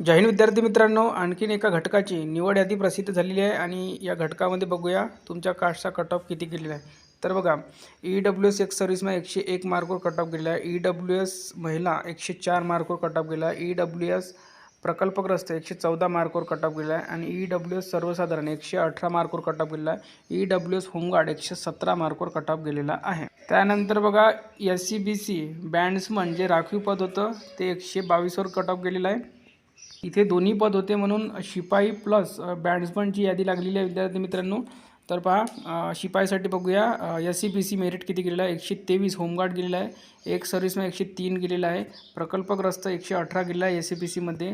जय हिंद विद्यार्थी मित्रांनो. आणखीन एका घटकाची निवड यादी प्रसिद्ध झालेली आहे आणि या घटकामध्ये बघूया तुमच्या कास्टचा कट ऑफ किती गेलेला आहे. तर बघा ई डब्ल्यू एस एक्स सर्व्हिसमध्ये एकशे एक मार्कवर कट ऑफ गेलेला आहे. ई डब्ल्यू एस महिला एकशे चार मार्कवर कट ऑफ गेला आहे. ई डब्ल्यू एस प्रकल्पग्रस्त एकशे चौदा मार्कवर कट ऑफ गेला आहे. आणि ई डब्ल्यू एस सर्वसाधारण एकशे अठरा मार्कवर कट ऑफ गेलेला आहे. ई डब्ल्यू एस होमगार्ड एकशे सतरा मार्कवर कट ऑफ गेलेला आहे. त्यानंतर बघा S C B C bandsman जे राखीव पद होतं ते एकशे बावीसवर कट ऑफ गेलेलं आहे. इथे दोन्ही पद होते म्हणून शिपाई प्लस बॅट्समनची यादी लागलेली आहे विद्यार्थी मित्रांनो. तर पहा शिपाईसाठी बघूया. S C B C merit किती गेलेला आहे? एकशे तेवीस. होमगार्ड गेलेला आहे. एक सर्व्हिसमॅन एकशे तीन गेलेला आहे. प्रकल्पग्रस्त एकशे अठरा गेलेला आहे एस सी बी सीमध्ये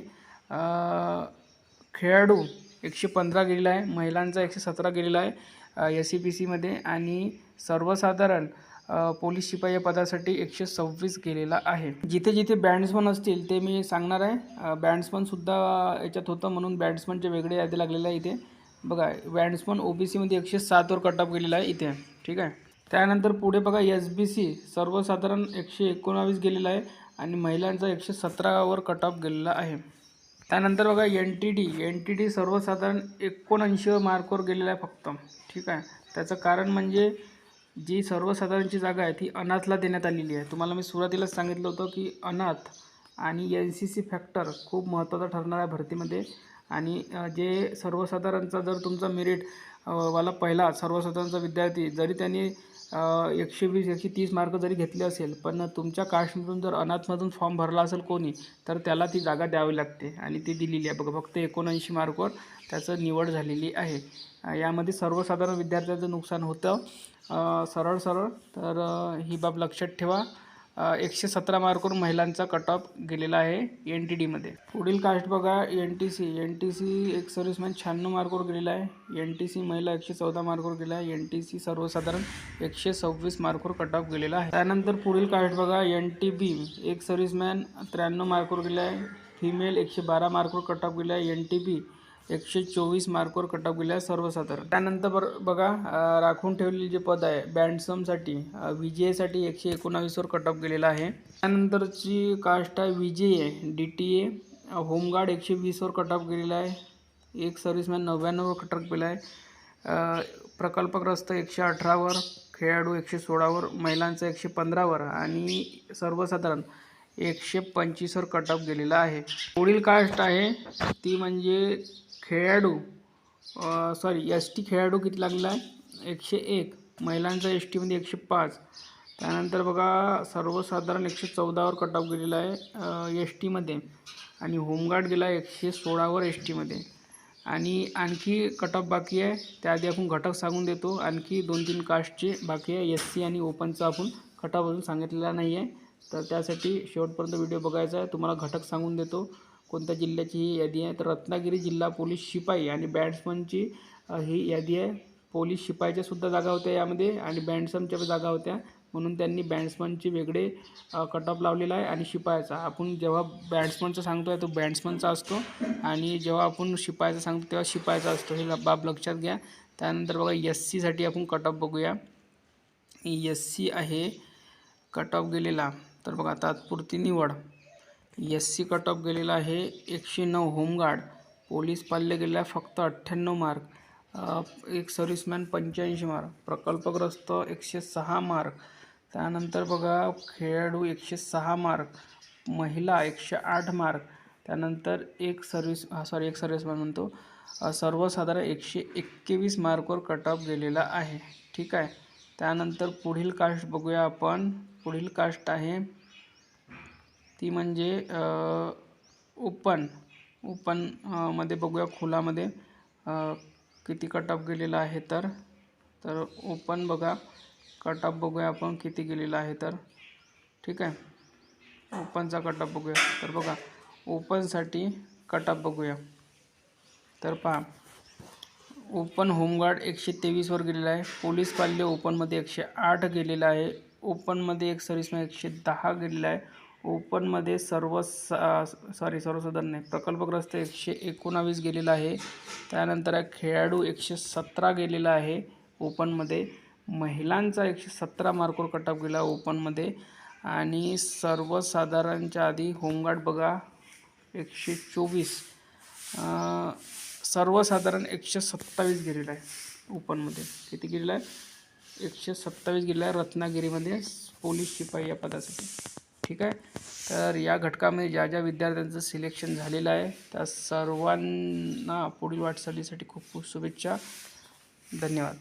खेळाडू एकशे पंधरा गेलेला आहे. महिलांचा एकशे सतरा गेलेला आहे एस सी बी सीमध्ये आणि सर्वसाधारण पोलीस शिपाई या पदासाठी एकशे सव्वीस गेलेला आहे. जिथे जिथे बॅट्समन असतील ते मी सांगणार आहे. बॅट्समनसुद्धा याच्यात होतं म्हणून बॅट्समनचे वेगळे यादी लागलेले आहे इथे. बघा बॅट्समन ओ बी सीमध्ये एकशे सातवर कट ऑफ गेलेला आहे इथे. ठीक आहे? त्यानंतर पुढे बघा एस बी सी सर्वसाधारण एकशे एकोणावीस गेलेला आहे आणि महिलांचा एकशे सतरावर कट ऑफ गेलेला आहे. त्यानंतर बघा N T D N T D सर्वसाधारण एकोणऐंशी मार्कवर गेलेला आहे फक्त. ठीक आहे? त्याचं कारण म्हणजे जी सर्वसाधारणची जागा आहे ती अनाथला देण्यात आलेली आहे. तुम्हाला मी सुरुवातीलाच सांगितलं होतं की अनाथ आणि एन सी सी फॅक्टर खूप महत्त्वाचा ठरणार आहे भरतीमध्ये. आणि जे सर्वसाधारणचा जर तुमचा मेरिट वाला पहिला सर्वसाधारणचा विद्यार्थी जरी त्यांनी एकशे वीस एकशे तीस मार्क जरी घेतले असेल पण तुमच्या कास्टमधून जर अनाथमधून फॉर्म भरला असेल कोणी तर त्याला ती जागा द्यावी लागते. आणि ती दिलेली आहे. बघा फक्त एकोणऐंशी मार्कवर त्याचं निवड झालेली आहे. यामध्ये सर्वसाधारण विद्यार्थ्याचं नुकसान होतं. सरळ सरळ. तर ही बाब लक्षात ठेवा. एकशे सतरा मार्कवर महिलांचा कट ऑफ गेलेला आहे एन टी डीमध्ये पुढील कास्ट बघा N T C N T C एक सर्व्हिसमॅन शहाण्णव मार्कवर गेलेला आहे. एन टी सी महिला एकशे चौदा मार्कवर गेला आहे. एन टी सी सर्वसाधारण एकशे सव्वीस मार्कवर कट ऑफ गेलेला आहे. त्यानंतर पुढील कास्ट बघा एन टी बी एक सर्व्हिसमॅन त्र्याण्णव मार्कवर गेला आहे. फिमेल एकशे बारा मार्कवर कट ऑफ गेला आहे. एन टी बी एकशे चोवीस मार्कवर कट ऑफ गेला आहे सर्वसाधारण. त्यानंतर बर बघा राखून ठेवलेले जे पद आहे बँडसमसाठी व्ही जी एसाठी एकशे एकोणावीसवर कट ऑफ गेलेला आहे. त्यानंतरची कास्ट आहे V J A D T A home guard एकशे वीसवर कट ऑफ गेलेला आहे. एक सर्व्हिसमॅन नव्याण्णववर कट ऑफ गेला आहे. प्रकल्पग्रस्त एकशे अठरावर खेळाडू एकशे सोळावर महिलांचं एकशे पंधरावर आणि सर्वसाधारण एकशे पंचवीसवर कट ऑफ गेलेला आहे. पुढील कास्ट आहे ती म्हणजे खेळाडू सॉरी एस टी खेळाडू किती लागला? आहे एकशे एक. महिलांचा एस टीमध्ये एकशे पाच. त्यानंतर बघा सर्वसाधारण एकशे चौदावर कट ऑफ गेलेला आहे एस टीमध्ये आणि होमगार्ड गेला आहे एकशे सोळावर एस टीमध्ये आणि आणखी कट ऑफ बाकी आहे त्याआधी आपण घटक सांगून देतो. आणखी दोन तीन कास्टचे बाकी आहे एस सी आणि ओपनचा आपण कट ऑफ अजून सांगितलेला नाही आहे तर त्यासाठी शेवटपर्यंत व्हिडिओ बघायचा आहे. तुम्हाला घटक सांगून देतो. कोणत्या जिल्ह्याची ही यादी आहे? तर रत्नागिरी जिल्हा पोलीस शिपाई आणि बॅट्समनची ही यादी आहे. पोलीस शिपाईच्या सुद्धा जागा होत्या यामध्ये आणि बँडसमच्या जागा होत्या. म्हणून त्यांनी बॅट्समनची वेगळे कट ऑफ लावलेला आहे आणि शिपायाचा. आपण जेव्हा बॅट्समनचा सांगतो आहे तो बॅट्समनचा असतो. आणि जेव्हा आपण शिपायाचा सांगतो तेव्हा शिपायाचा असतो. हे बाब लक्षात घ्या. त्यानंतर बघा एस सीसाठी आपण कट ऑफ बघूया. एस सी आहे कट ऑफ गेलेला. तर बघा तात्पुरती निवड. एस सी कट ऑफ गेलेला आहे. एकशे नऊ होमगार्ड. पोलीस पाल्य गेलेला आहे फक्त अठ्ठ्याण्णव मार्क. एक सर्व्हिसमॅन पंच्याऐंशी मार्क. प्रकल्पग्रस्त एकशे सहा मार्क. त्यानंतर बघा खेळाडू एकशे सहा मार्क. महिला एकशे आठ मार्क. त्यानंतर एक सर्व्हिस सॉरी एक सर्व्हिसमॅन म्हणतो. सर्वसाधारण एकशे एक्केवीस मार्कवर कट ऑफ गेलेला आहे. ठीक आहे. त्यानंतर पुढील कास्ट बघूया आपण. पुढील कास्ट आहे. ती म्हणजे ओपन. ओपनमध्ये बघूया खुलामध्ये किती कट ऑफ गेलेला आहे तर. तर ओपन बघा. कट ऑफ बघूया आपण किती गेलेला आहे तर. ठीक आहे? ओपनचा कट ऑफ बघूया. तर बघा ओपनसाठी कट ऑफ बघूया. तर पहा. ओपन होमगार्ड एकशे तेवीसवर गेलेला आहे. पोलीस पाल्य ओपनमध्ये एकशे आठ गेलेला आहे. ओपनमध्ये एक सर्विसमॅन एकशे दहा गेलेला आहे. ओपनमध्ये सर्व सॉरी सर्वसाधारण नाही प्रकल्पग्रस्त एकशे एकोणावीस गेलेला आहे. त्यानंतर खेळाडू एकशे सतरा गेलेला आहे ओपनमध्ये. महिलांचा एकशे सतरा मार्कवर कटअप गेला ओपनमध्ये. आणि सर्वसाधारणच्या आधी होमगार्ड बघा एकशे चोवीस. सर्वसाधारण एकशे सत्तावीस गेलेला आहे ओपनमध्ये. किती गेलेला आहे? एकशे सत्तावीस गेलेला आहे रत्नागिरीमध्ये. पोलीस शिपाई या पदासाठी. ठीक आहे? तर या घटकामध्ये ज्या ज्या विद्यार्थ्यांचं सिलेक्शन झालेलं आहे त्या सर्वांना पुढील वाटचालीसाठी खूप खूप शुभेच्छा. धन्यवाद.